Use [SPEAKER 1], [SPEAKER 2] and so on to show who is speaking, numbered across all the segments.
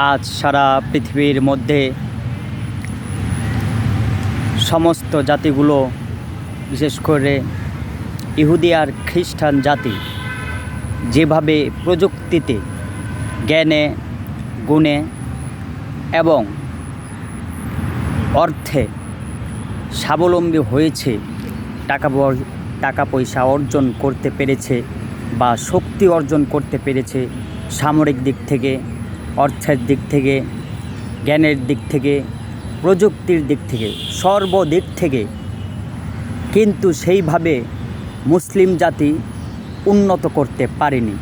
[SPEAKER 1] আজ সারা পৃথিবীর মধ্যে সমস্ত জাতিগুলো, বিশেষ করে ইহুদি আর খ্রিস্টান জাতি, যেভাবে প্রযুক্তিতে, জ্ঞানে, গুণে এবং অর্থে স্বাবলম্বী হয়েছে, টাকা টাকা পয়সা অর্জন করতে পেরেছে বা শক্তি অর্জন করতে পেরেছে সামরিক দিক থেকে অর্থের দিক থেকে, জ্ঞানের দিক থেকে, প্রযুক্তির দিক থেকে, সর্বদিক থেকে। কিন্তু সেইভাবে মুসলিম জাতি উন্নত করতে পারেনি।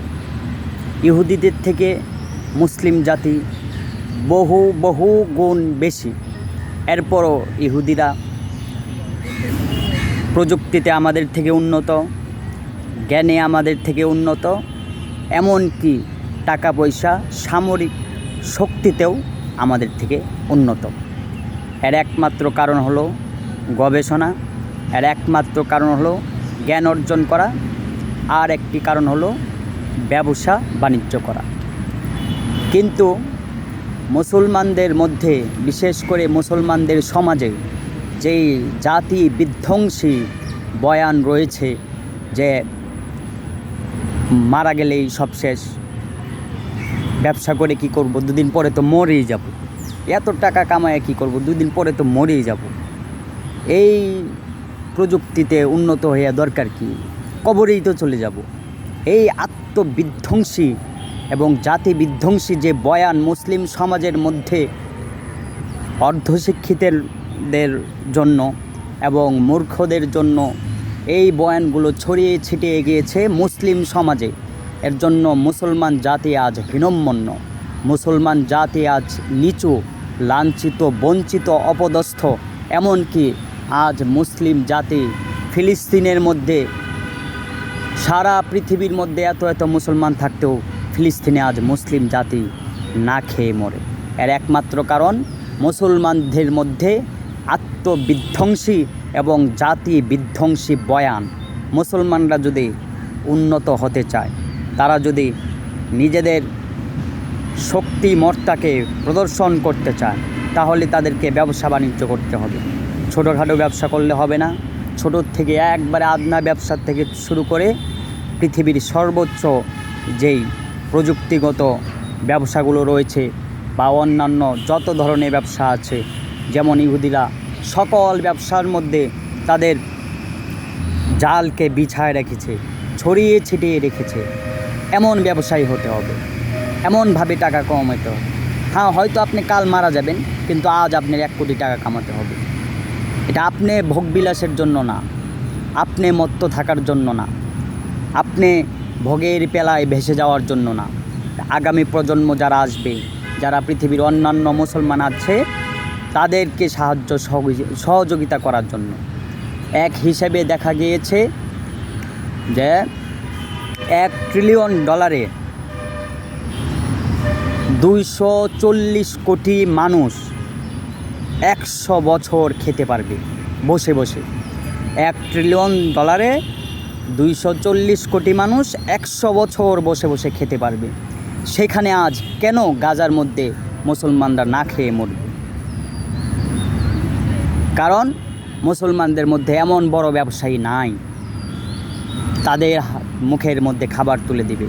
[SPEAKER 1] ইহুদিদের থেকে মুসলিম জাতি বহু বহু গুণ বেশি। এরপরও ইহুদিরা প্রযুক্তিতে আমাদের থেকে উন্নত, জ্ঞানে আমাদের থেকে উন্নত, এমনকি টাকা পয়সা সামরিক শক্তিতেও আমাদের থেকে উন্নত। এর একমাত্র কারণ হলো গবেষণা, এর একমাত্র কারণ হলো জ্ঞান অর্জন করা, আর একটি কারণ হলো ব্যবসা বাণিজ্য করা। কিন্তু মুসলমানদের মধ্যে, বিশেষ করে মুসলমানদের সমাজে যেই জাতি বিধ্বংসী বয়ান রয়েছে যে মারা গেলেই সব শেষ ব্যবসা করে কি করব? দুদিন পরে তো মরেই যাব। এত টাকা কামায় কি করব? দুদিন পরে তো মরেই যাব। এই প্রযুক্তিতে উন্নত হইয়া দরকার কি? কবরেই তো চলে যাব। এই আত্মবিধ্বংসী এবং জাতি বিধ্বংসী যে বয়ান মুসলিম সমাজের মধ্যে অর্ধশিক্ষিতদের জন্য এবং মূর্খদের জন্য এই বয়ানগুলো ছড়িয়ে ছিটিয়ে গিয়েছে মুসলিম সমাজে। এর জন্য মুসলমান জাতি আজ হীনম্মন্য মুসলমান জাতি আজ নিচু, লাঞ্ছিত, বঞ্চিত, অপদস্থ। এমনকি আজ মুসলিম জাতি ফিলিস্তিনের মধ্যে, সারা পৃথিবীর মধ্যে এত এত মুসলমান থাকতেও ফিলিস্তিনে আজ মুসলিম জাতি না খেয়ে মরে। এর একমাত্র কারণ, মুসলমানদের মধ্যে আত্মবিধ্বংসী এবং জাতি বিধ্বংসী বয়ান। মুসলমানরা যদি উন্নত হতে চায় তারা যদি নিজেদের শক্তি মর্তাকে প্রদর্শন করতে চায়, তাহলে তাদেরকে ব্যবসা বাণিজ্য করতে হবে। ছোটোখাটো ব্যবসা করলে হবে না। ছোটোর থেকে একবারে আদনা ব্যবসার থেকে শুরু করে পৃথিবীর সর্বোচ্চ যেই প্রযুক্তিগত ব্যবসাগুলো রয়েছে বা অন্যান্য যত ধরনের ব্যবসা আছে, যেমন ইহুদিরা সকল ব্যবসার মধ্যে তাদের জালকে বিছায় রেখেছে, ছড়িয়ে ছিটিয়ে রেখেছে। এমন ব্যবসায়ী হতে হবে। এমনভাবে টাকা কমাতে হবে। হ্যাঁ হয়তো আপনি কাল মারা যাবেন, কিন্তু আজ আপনার এক কোটি টাকা কামাতে হবে। এটা আপনি ভোগবিলাসের জন্য না। আপনি মত্ত থাকার জন্য না। আপনি ভোগের পেলায় ভেসে যাওয়ার জন্য না। আগামী প্রজন্ম যারা আসবে, যারা পৃথিবীর অন্যান্য মুসলমান আছে, তাদেরকে সাহায্য সহযোগি- সহযোগিতা করার জন্য। এক হিসেবে দেখা গিয়েছে যে এক ট্রিলিয়ন ডলারে দুইশো চল্লিশ কোটি মানুষ একশো বছর খেতে পারবে। বসে বসে। এক ট্রিলিয়ন ডলারে দুইশো চল্লিশ কোটি মানুষ একশো বছর বসে বসে খেতে পারবে। সেখানে আজ কেন গাজার মধ্যে মুসলমানরা না খেয়ে মরবে? কারণ মুসলমানদের মধ্যে এমন বড় ব্যবসায়ী নাই। তাদের মুখের মধ্যে খাবার তুলে দিবে।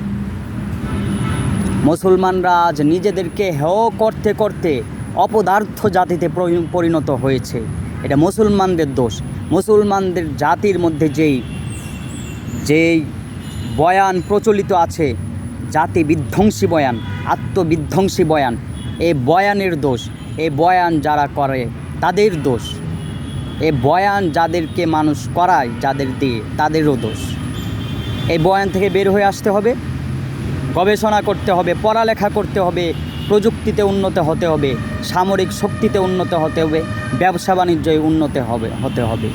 [SPEAKER 1] মুসলমানরা আজ নিজেদেরকে হেয় করতে করতে অপদার্থ জাতিতে পরিণত হয়েছে। এটা মুসলমানদের দোষ। মুসলমানদের জাতির মধ্যে যেই যেই বয়ান প্রচলিত আছে, জাতি বিধ্বংসী বয়ান, আত্মবিধ্বংসী বয়ান, এ বয়ানের দোষ। এ বয়ান যারা করে, তাদের দোষ। এ বয়ান যাদেরকে মানুষ করায়, যাদের দিয়ে, তাদেরও দোষ। এই বয়ান থেকে বের হয়ে আসতে হবে। গবেষণা করতে হবে, পড়ালেখা করতে হবে, প্রযুক্তিতে উন্নত হতে হবে, সামরিক শক্তিতে উন্নত হতে হবে, ব্যবসা বাণিজ্যে উন্নত হবে, হতে হবে।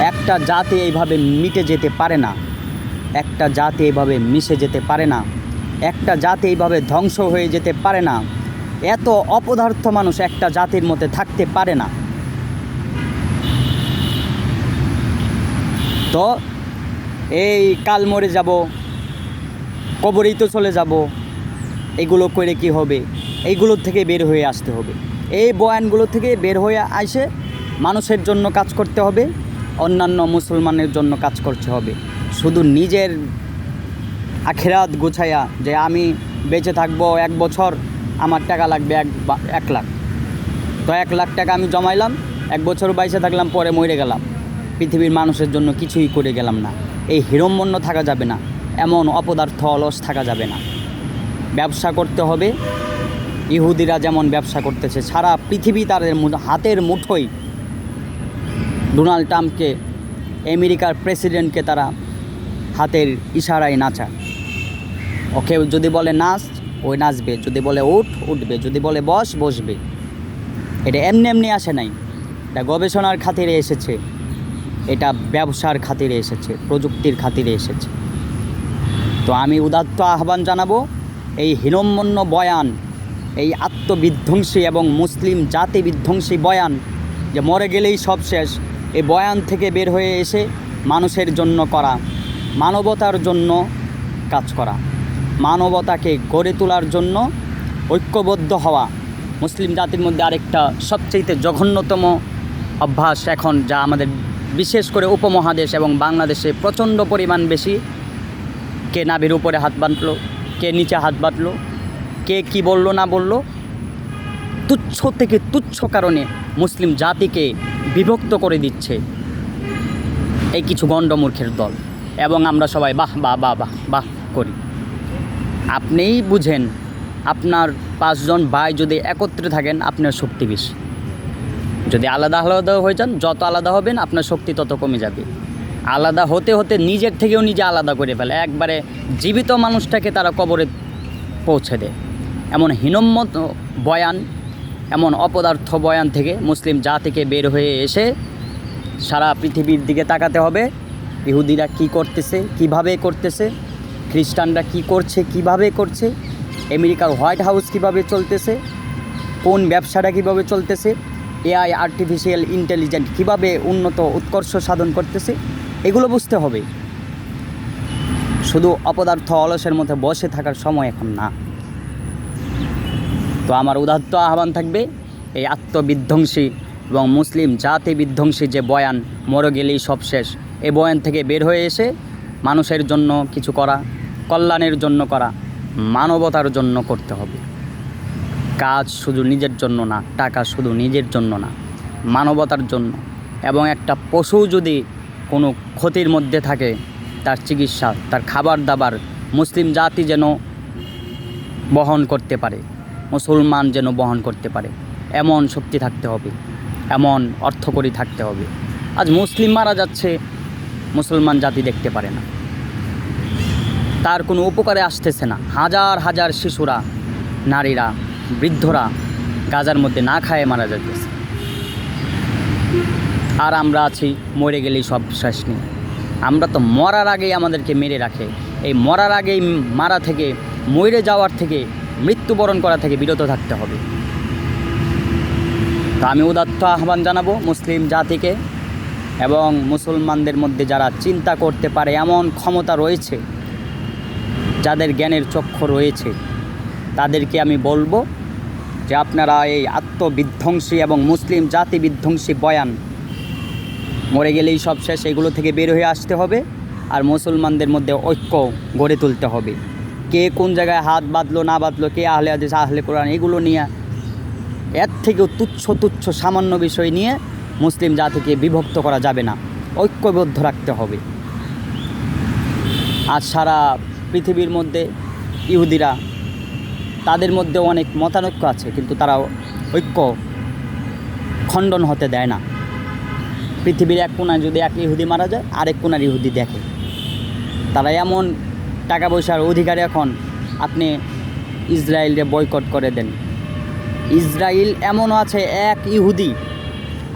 [SPEAKER 1] একটা জাতি এইভাবে মিটে যেতে পারে না। একটা জাতি এইভাবে মিশে যেতে পারে না। একটা জাতি এইভাবে ধ্বংস হয়ে যেতে পারে না। এত অপদার্থ মানুষ একটা জাতির মধ্যে থাকতে পারে না। তো এই কাল মরে যাব, কবরেই তো চলে যাব। এগুলো করে কি হবে? এইগুলো থেকে বের হয়ে আসতে হবে। এই বয়ানগুলো থেকে বের হয়ে আসে মানুষের জন্য কাজ করতে হবে, অন্যান্য মুসলমানের জন্য কাজ করতে হবে। শুধু নিজের আখেরাত গোছাইয়া যে আমি বেঁচে থাকব এক বছর, আমার টাকা লাগবে এক এক লাখ। তো এক লাখ টাকা আমি জমাইলাম, এক বছর বাইসে থাকলাম, পরে মরে গেলাম। পৃথিবীর মানুষের জন্য কিছুই করে গেলাম না। এই হিরম্মন্য থাকা যাবে না। এমন অপদার্থ অলস থাকা যাবে না। ব্যবসা করতে হবে। ইহুদিরা যেমন ব্যবসা করতেছে, সারা পৃথিবী তাদের হাতের মুঠোই ডোনাল্ড ট্রাম্পকে, আমেরিকার প্রেসিডেন্টকে তারা হাতের ইশারায় নাচায়। ওকে যদি বলে, নাচ, ওই নাচবে। যদি বলে, উঠ, উঠবে। যদি বলে, বস, বসবে। এটা এমনি এমনি আসে নাই। এটা গবেষণার খাতিরে এসেছে। এটা ব্যবসার খাতিরে এসেছে, প্রযুক্তির খাতিরে এসেছে। তো আমি উদাত্ত আহ্বান জানাব, এই হীনম্মন্য বয়ান, এই আত্মবিধ্বংসী এবং মুসলিম জাতি বিধ্বংসী বয়ান, যে মরে গেলেই সব শেষ এই বয়ান থেকে বের হয়ে এসে মানুষের জন্য করা, মানবতার জন্য কাজ করা, মানবতাকে গড়ে তোলার জন্য ঐক্যবদ্ধ হওয়া, মুসলিম জাতির মধ্যে আরেকটা সবচেয়ে জঘন্যতম অভ্যাস এখন যা আমাদের বিশেষ করে উপমহাদেশ এবং বাংলাদেশে প্রচণ্ড পরিমাণ বেশি কে নাভির উপরে হাত বাঁধলো, কে নিচে হাত বাঁধলো, কে কি বলল না বলল, তুচ্ছ থেকে তুচ্ছ কারণে মুসলিম জাতিকে বিভক্ত করে দিচ্ছে এই কিছু গণ্ডমূর্খের দল। এবং আমরা সবাই বাহ বাহ বাহ বাহ বাহ করি। আপনিই বুঝেন, আপনার পাঁচজন ভাই যদি একত্রে থাকেন, আপনার শক্তি বেশি। যদি আলাদা আলাদা হয়ে যান যত আলাদা হবেন, আপনার শক্তি তত কমে যাবে। আলাদা হতে হতে নিজের থেকেও নিজে আলাদা করে ফেলে। একবারে জীবিত মানুষটাকে তারা কবরে পৌঁছে দেয়। এমন হীনম্মত বয়ান, এমন অপদার্থ বয়ান থেকে মুসলিম জাতিকে বের হয়ে এসে সারা পৃথিবীর দিকে তাকাতে হবে। ইহুদিরা কি করতেছে, কীভাবে করতেছে, খ্রিস্টানরা কি করছে, কীভাবে করছে, আমেরিকার হোয়াইট হাউস কীভাবে চলতেছে, কোন ব্যবসাটা কীভাবে চলতেছে এআই আর্টিফিশিয়াল ইন্টেলিজেন্ট কীভাবে উন্নত, উৎকর্ষ সাধন করতেছে, এগুলো বুঝতে হবে। শুধু অপদার্থ অলসের মধ্যে বসে থাকার সময় এখন না। তো আমার উদাত্ত আহ্বান থাকবে, এই আত্মবিধ্বংসী এবং মুসলিম জাতি বিধ্বংসী যে বয়ান, মরে গেলেই সব শেষ এই বয়ান থেকে বের হয়ে এসে মানুষের জন্য কিছু করা, কল্যাণের জন্য করা, মানবতার জন্য করতে হবে। কাজ শুধু নিজের জন্য না, টাকা শুধু নিজের জন্য না, মানবতার জন্য। এবং একটা পশু যদি কোনো ক্ষতির মধ্যে থাকে, তার চিকিৎসা, তার খাবার দাবার মুসলিম জাতি যেন বহন করতে পারে, মুসলমান যেন বহন করতে পারে, এমন শক্তি থাকতে হবে, এমন অর্থকরী থাকতে হবে। আজ মুসলিম মারা যাচ্ছে, মুসলমান জাতি দেখতে পারে না। তার কোনো উপকারে আসতেছে না। হাজার হাজার শিশুরা, নারীরা বৃদ্ধরা গাজার মধ্যে না খায় মারা যাইতেছে। আর আমরা আছি, মরে গেলেই সব শেষ নেই। আমরা তো মরার আগেই আমাদেরকে মেরে রাখে। এই মরার আগেই মারা থেকে, মরে যাওয়ার থেকে, মৃত্যুবরণ করা থেকে বিরত থাকতে হবে। তো আমি উদাত্ত আহ্বান জানাব মুসলিম জাতিকে এবং মুসলমানদের মধ্যে যারা চিন্তা করতে পারে, এমন ক্ষমতা রয়েছে, যাদের জ্ঞানের চক্ষু রয়েছে, তাদেরকে আমি বলব যে আপনারা এই আত্মবিধ্বংসী এবং মুসলিম জাতি বিধ্বংসী বয়ান, মরে গেলেই সব শেষ, এগুলো থেকে বের হয়ে আসতে হবে আর মুসলমানদের মধ্যে ঐক্য গড়ে তুলতে হবে। কে কোন জায়গায় হাত বাঁধলো, না বাঁধলো, কে আহলে হাদিস, আহলে কোরআন, এগুলো নিয়ে এর থেকেও তুচ্ছ তুচ্ছ সামান্য বিষয় নিয়ে মুসলিম জাতিকে বিভক্ত করা যাবে না। ঐক্যবদ্ধ রাখতে হবে। আজ সারা পৃথিবীর মধ্যে ইহুদিরা তাদের মধ্যে অনেক মতানৈক্য আছে, কিন্তু তারা ঐক্য খণ্ডন হতে দেয় না। পৃথিবীর এক কোনায় যদি এক ইহুদি মারা যায়, আরেক কোনার ইহুদি দেখে। তারা এমন টাকা পয়সার অধিকারী এখন আপনি ইসরায়েলকে বয়কট করে দেন। ইসরায়েল এমনও আছে, এক ইহুদি,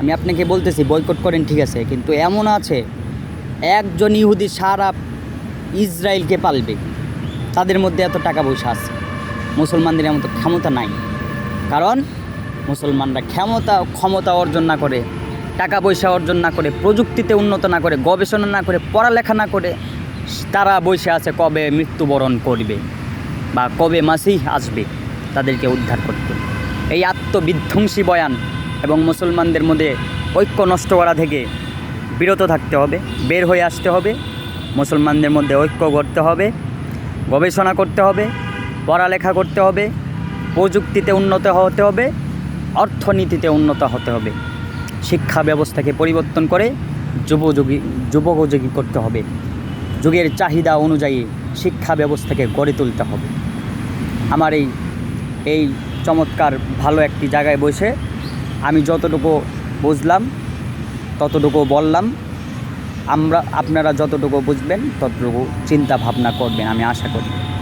[SPEAKER 1] আমি আপনাকে বলতেছি, বয়কট করেন, ঠিক আছে, কিন্তু এমন আছে, একজন ইহুদি সারা ইসরায়েলকে পালবে। তাদের মধ্যে এত টাকা পয়সা আছে। মুসলমানদের এমন ক্ষমতা নাই। কারণ মুসলমানরা ক্ষমতা ক্ষমতা অর্জন না করে, টাকা পয়সা অর্জন না করে, প্রযুক্তিতে উন্নত না করে, গবেষণা না করে, পড়ালেখা না করে, তারা বসে আছে কবে মৃত্যুবরণ করবে বা কবে মাসিহ আসবে তাদেরকে উদ্ধার করতে। এই আত্মবিধ্বংসী বয়ান এবং মুসলমানদের মধ্যে ঐক্য নষ্ট করা থেকে বিরত থাকতে হবে, বের হয়ে আসতে হবে, মুসলমানদের মধ্যে ঐক্য করতে হবে, গবেষণা করতে হবে পড়ালেখা করতে হবে, প্রযুক্তিতে উন্নত হতে হবে, অর্থনীতিতে উন্নত হতে হবে। শিক্ষা ব্যবস্থাকে পরিবর্তন করে যুবযোগী, যুবকযোগী করতে হবে। যুগের চাহিদা অনুযায়ী শিক্ষা ব্যবস্থাকে গড়ে তুলতে হবে। আমার এই এই চমৎকার ভালো একটি জায়গায় বসে আমি যতটুকু বুঝলাম, ততটুকু বললাম, আমরা, আপনারা যতটুকু বুঝবেন, ততটুকু চিন্তা ভাবনা করবেন, আমি আশা করি।